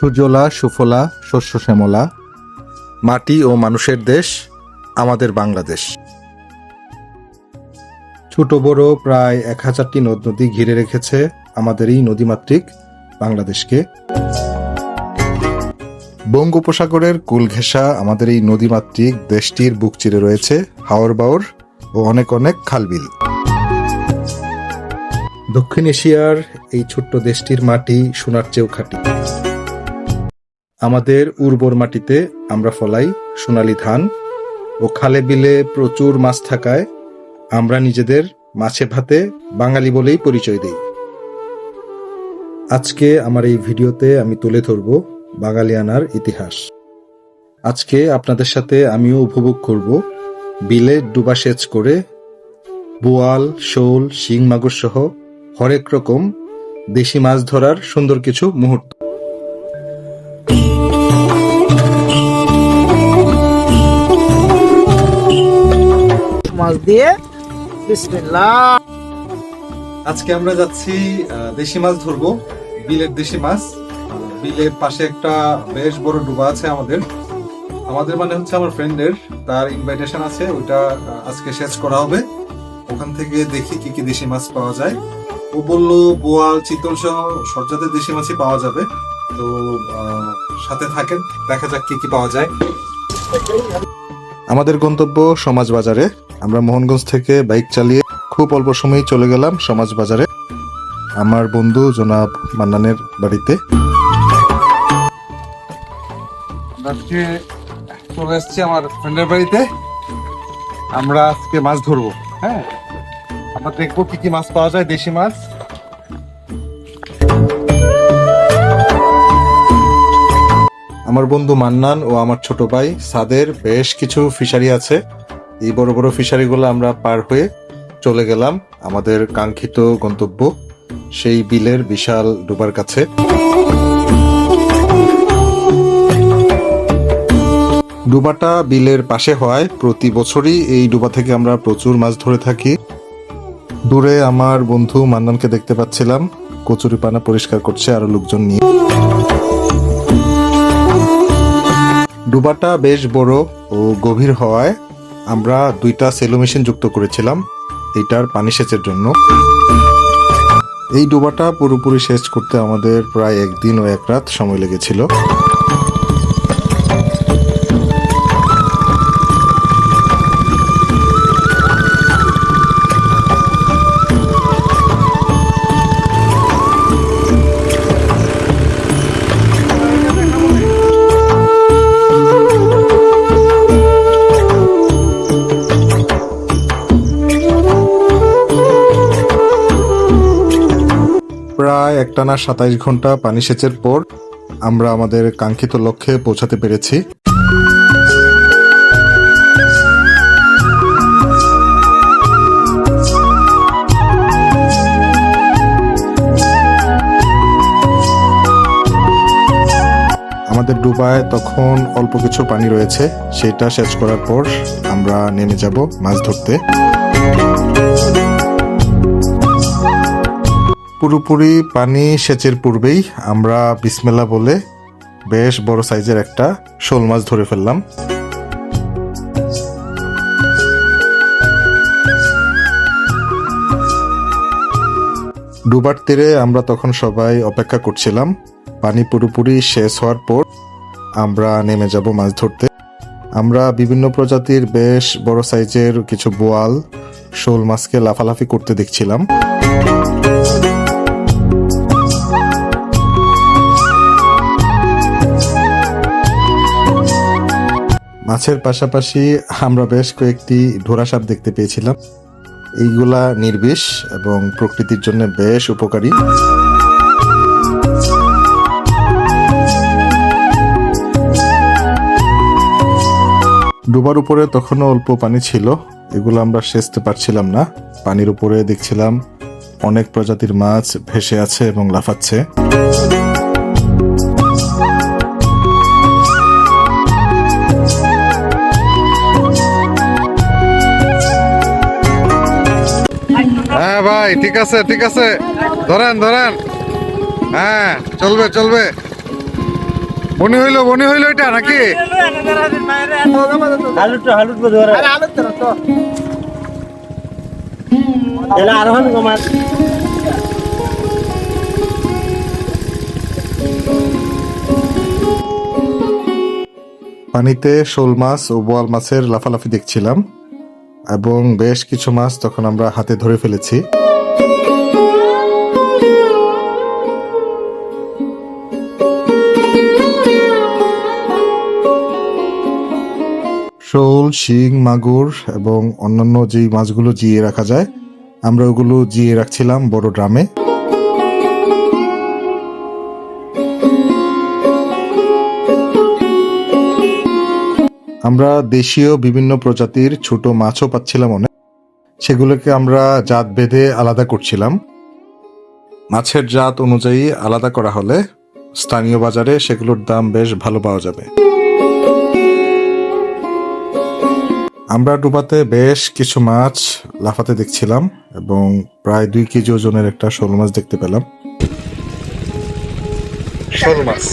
সুজলা, সুফলা, শস্য শ্যামলা, মাটি ও মানুষের দেশ, আমাদের বাংলাদেশ। ছোট বড় প্রায় এক হাজারটি নদ নদী ঘিরে রেখেছে আমাদের এই নদীমাতৃক বাংলাদেশকে। বঙ্গোপসাগরের কুল ঘেঁষা আমাদের এই নদীমাতৃক দেশটির বুক চিরে রয়েছে হাওর বাওর ও অনেক অনেক খালবিল। দক্ষিণ এশিয়ার এই ছোট্ট দেশটির মাটি সোনার চেয়েও খাঁটি। আমাদের উর্বর মাটিতে আমরা ফলাই সোনালি ধান ও খালে বিলে প্রচুর মাছ থাকায় আমরা নিজেদের মাছে ভাতে বাঙালি বলেই পরিচয় দিই। আজকে আমার এই ভিডিওতে আমি তুলে ধরব বাঙালিয়ানার ইতিহাস। আজকে আপনাদের সাথে আমিও উপভোগ করব বিলে ডুবা সেচ করে বোয়াল, শোল, শিং মাগুর সহ হরেক রকম দেশি মাছ ধরার সুন্দর কিছু মুহূর্ত। মাছ দিয়ে বিসমিল্লাহ। আজকে আমরা যাচ্ছি দেশি মাছ ধরবো বিলের দেশি মাছ। বিলের পাশে একটা বেশ বড় ডুবা আছে আমাদের। আমাদের মানে হচ্ছে আমার ফ্রেন্ডের তার ইনভাইটেশন আছে ওইটা আজকে শেষ করা হবে। ওখান থেকে দেখি কি কি দেশি মাছ পাওয়া যায়। ও বলল বোয়াল চিতল সহ সব জাতের দেশি মাছই পাওয়া যাবে। তো সাথে থাকেন দেখা যাক কি কি পাওয়া যায়। আমাদের গন্তব্য সমাজ বাজারে। আমরা মোহনগঞ্জ থেকে বাইক চালিয়ে খুব অল্প সময়েই চলে গেলাম সমাজ বাজারে। আমার বন্ধু জনাব মান্নানের বাড়িতে। আজকে চলে এসেছি আমার ফ্রেন্ডের বাড়িতে। আমরা আজকে মাছ ধরবো হ্যাঁ? আমরা দেখব কি কি মাছ পাওয়া যায় দেশি মাছ। আমার বন্ধু মান্নান ও আমার ছোট ভাই সাদের বেশ কিছু ফিশারি আছে। এই বড় বড় ফিশারিগুলো আমরা পার হয়ে চলে গেলাম আমাদের কাঙ্ক্ষিত গন্তব্য, সেই বিলের বিশাল ডুবার কাছে। ডুবাটা বিলের পাশে হওয়ায় প্রতি বছরই এই ডুবা থেকে আমরা প্রচুর মাছ ধরে থাকি। দূরে আমার বন্ধু মান্নানকে দেখতে পাচ্ছিলাম, কচুরি পানা পরিষ্কার করছে আরও লোকজন নিয়ে। ডুবাটা বেশ বড় ও গভীর হওয়ায় আমরা দুইটা সেলো মেশিন যুক্ত করেছিলাম এটার পানি সেচের জন্য। এই ডোবাটা পুরোপুরি সেচ করতে আমাদের প্রায় একদিন ও এক রাত সময় লেগেছিল। একটানা সাতাইশ ঘণ্টা পানি সেচের পর আমরা আমাদের কাঙ্ক্ষিত লক্ষ্যে পৌঁছাতে পেরেছি। আমাদের ডুবায় তখন অল্প কিছু পানি রয়েছে, সেটা শেষ করার পর আমরা নেমে যাব মাছ ধরতে। পুরোপুরি পানি সেচের পূর্বেই আমরা বিসমেলা বলে বেশ বড় সাইজের একটা শোল মাছ ধরে ফেললাম। ডুবার তীরে আমরা তখন সবাই অপেক্ষা করছিলাম। পানি পুরোপুরি শেষ হওয়ার পর আমরা নেমে যাব মাছ ধরতে। আমরা বিভিন্ন প্রজাতির বেশ বড় সাইজের কিছু বোয়াল, শোল মাছকে লাফালাফি করতে দেখছিলাম। মাছের পাশাপাশি আমরা বেশ কয়েকটি ঢোরা সাপ দেখতে পেয়েছিলাম। এইগুলা নির্বিষ এবং প্রকৃতির জন্য বেশ উপকারী। ডুবার উপরে তখনও অল্প পানি ছিল, এগুলো আমরা সেচতে পারছিলাম না। পানির উপরে দেখছিলাম অনেক প্রজাতির মাছ ভেসে আছে এবং লাফাচ্ছে। হ্যাঁ ভাই, ঠিক আছে ঠিক আছে। ধরেন ধরেন। হ্যাঁ চলবে চলবে। বনি হইল বনি হইল এটা নাকি? পানিতে শোল মাছ ও বোয়াল মাছের লাফালাফি দেখছিলাম। এবং বেশ কিছু মাছ তখন আমরা হাতে ধরে ফেলেছি। শোল, শিং, মাগুর এবং অন্যান্য যেই মাছগুলো জিয়ে রাখা যায়, আমরা ওগুলো জিয়ে রাখছিলাম বড় ড্রামে। আমরা দেশীয় বিভিন্ন প্রজাতির ছোট মাছও পাচ্ছিলাম অনেক। সেগুলোকে আমরা জাত বেঁধে আলাদা করছিলাম। মাছের জাত অনুযায়ী আলাদা করা হলে স্থানীয় বাজারে সেগুলোর দাম বেশ ভালো পাওয়া যাবে। আমরা ডুবাতে বেশ কিছু মাছ লাফাতে দেখছিলাম এবং প্রায় দুই কেজি ওজনের একটা শোল মাছ দেখতে পেলাম। শোল মাছ।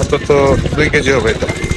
অন্তত দুই কেজি হবে এটা।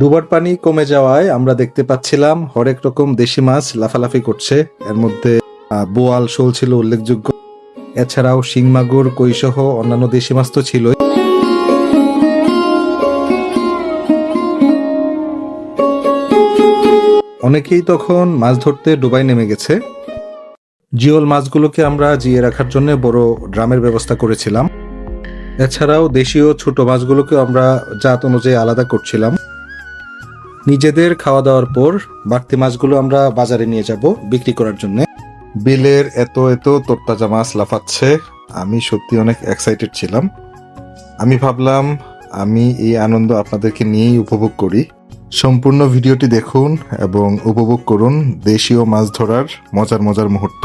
ডুবার পানি কমে যাওয়ায় আমরা দেখতে পাচ্ছিলাম হরেক রকম দেশি মাছ লাফালাফি করছে। এর মধ্যে বোয়াল, শোল ছিল উল্লেখযোগ্য। এছাড়াও শিং, মাগুর কৈসহ অন্যান্য দেশি মাছ তো ছিলই। অনেকেই তখন মাছ ধরতে ডুবাই নেমে গেছে। জিওল মাছগুলোকে আমরা জিয়ে রাখার জন্য বড় ড্রামের ব্যবস্থা করেছিলাম। এছাড়াও দেশীয় ছোট মাছগুলোকে আমরা জাত অনুযায়ী আলাদা করছিলাম। নিজেদের খাওয়া দাওয়ার পর বাড়তি মাছগুলো আমরা বাজারে নিয়ে যাব বিক্রি করার জন্য। বিলের এত এত তরতাজা মাছ লাফাচ্ছে, আমি সত্যি অনেক এক্সাইটেড ছিলাম। আমি ভাবলাম, আমি এই আনন্দ আপনাদেরকে নিয়েই উপভোগ করি। সম্পূর্ণ ভিডিওটি দেখুন এবং উপভোগ করুন দেশীয় মাছ ধরার মজার মজার মুহূর্ত।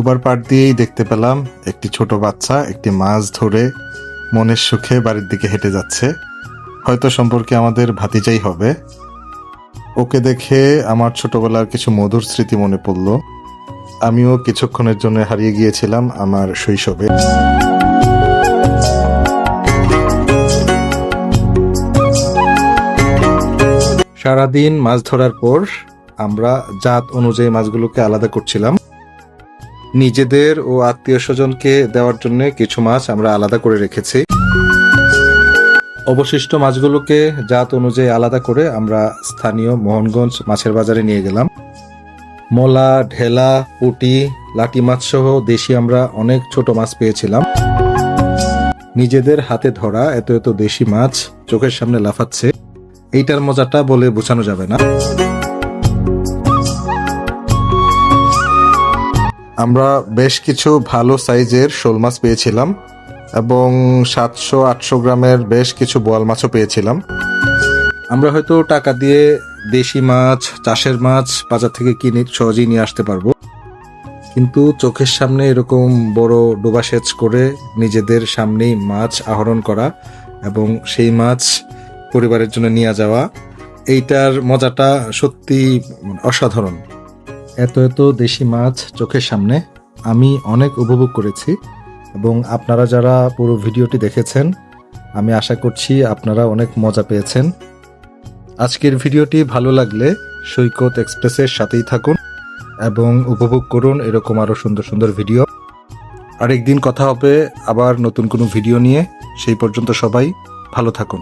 ডুবার পার দিয়েই দেখতে পেলাম একটি ছোট বাচ্চা একটি মাছ ধরে মনের সুখে বাড়ির দিকে হেঁটে যাচ্ছে। হয়তো সম্পর্কে আমাদের ভাতিজাই হবে। ওকে দেখে আমার ছোটবেলার কিছু মধুর স্মৃতি মনে পড়ল। আমিও কিছুক্ষণের জন্য হারিয়ে গিয়েছিলাম আমার শৈশবে। সারাদিন মাছ ধরার পর আমরা জাত অনুযায়ী মাছগুলোকে আলাদা করছিলাম। নিজেদের ও আত্মীয় স্বজনকে দেওয়ার জন্য কিছু মাছ আমরা আলাদা করে রেখেছি। অবশিষ্ট মাছগুলোকে জাত অনুযায়ী আলাদা করে আমরা স্থানীয় মোহনগঞ্জ মাছের বাজারে নিয়ে গেলাম। মলা, ঢেলা, পুটি লাটি মাছ সহ দেশি আমরা অনেক ছোট মাছ পেয়েছিলাম। নিজেদের হাতে ধরা এত এত দেশি মাছ চোখের সামনে লাফাচ্ছে। এইটার মজাটা বলে বোঝানো যাবে না। আমরা বেশ কিছু ভালো সাইজের শোল মাছ পেয়েছিলাম এবং সাতশো, আটশো গ্রামের বেশ কিছু বোয়াল মাছও পেয়েছিলাম। আমরা হয়তো টাকা দিয়ে দেশি মাছ, চাষের মাছ বাজার থেকে কিনে সহজেই নিয়ে আসতে পারব। কিন্তু চোখের সামনে এরকম বড় ডোবা সেচ করে নিজেদের সামনেই মাছ আহরণ করা এবং সেই মাছ পরিবারের জন্য নিয়ে যাওয়া, এইটার মজাটা সত্যি অসাধারণ। এত এত দেশি মাছ চোখের সামনে আমি অনেক উপভোগ করেছি এবং আপনারা যারা পুরো ভিডিওটি দেখেছেন, আমি আশা করছি আপনারা অনেক মজা পেয়েছেন। আজকের ভিডিওটি ভালো লাগলে সৈকত এক্সপ্রেসের সাথেই থাকুন এবং উপভোগ করুন এরকম আরও সুন্দর সুন্দর ভিডিও। আরেকদিন কথা হবে আবার নতুন কোনো ভিডিও নিয়ে। সেই পর্যন্ত সবাই ভালো থাকুন।